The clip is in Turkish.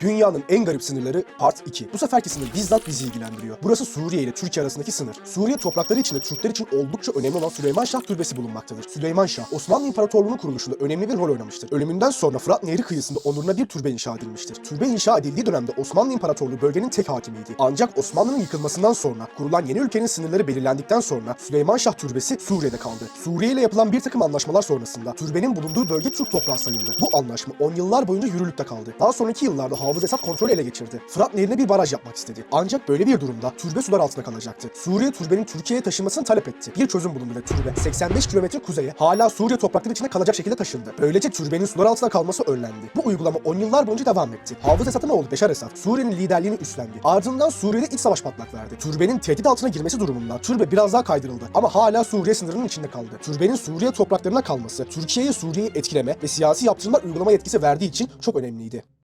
Dünyanın en garip sınırları Part 2. Bu seferki sınır bizzat bizi ilgilendiriyor. Burası Suriye ile Türkiye arasındaki sınır. Suriye toprakları içinde Türkler için oldukça önemli olan Süleyman Şah Türbesi bulunmaktadır. Süleyman Şah, Osmanlı İmparatorluğu'nun kuruluşunda önemli bir rol oynamıştır. Ölümünden sonra Fırat Nehri kıyısında onuruna bir türbe inşa edilmiştir. Türbe inşa edildiği dönemde Osmanlı İmparatorluğu bölgenin tek hakimiydi. Ancak Osmanlı'nın yıkılmasından sonra, kurulan yeni ülkenin sınırları belirlendikten sonra Süleyman Şah Türbesi Suriye'de kaldı. Suriye ile yapılan bir takım anlaşmalar sonrasında türbenin bulunduğu bölge Türk toprağı sayıldı. Bu anlaşma 10 yıllar boyunca yürürlükte kaldı. Daha sonraki yıllarda Hafız Esad kontrolü ele geçirdi. Fırat Nehri'ne bir baraj yapmak istedi. Ancak böyle bir durumda türbe sular altında kalacaktı. Suriye türbenin Türkiye'ye taşınmasını talep etti. Bir çözüm bulundu ve türbe 85 kilometre kuzeye hala Suriye toprakları içinde kalacak şekilde taşındı. Böylece türbenin sular altında kalması önlendi. Bu uygulama 10 yıllar boyunca devam etti. Hafız Esad'ın oğlu Beşar Esad Suriye'nin liderliğini üstlendi. Ardından Suriye'de iç savaş patlak verdi. Türbenin tehdit altına girmesi durumunda türbe biraz daha kaydırıldı ama hala Suriye sınırının içinde kaldı. Türbenin Suriye topraklarına kalması Türkiye'ye Suriye'yi etkileme ve siyasi yaptırımlar uygulama yetkisi verdiği için çok önemliydi.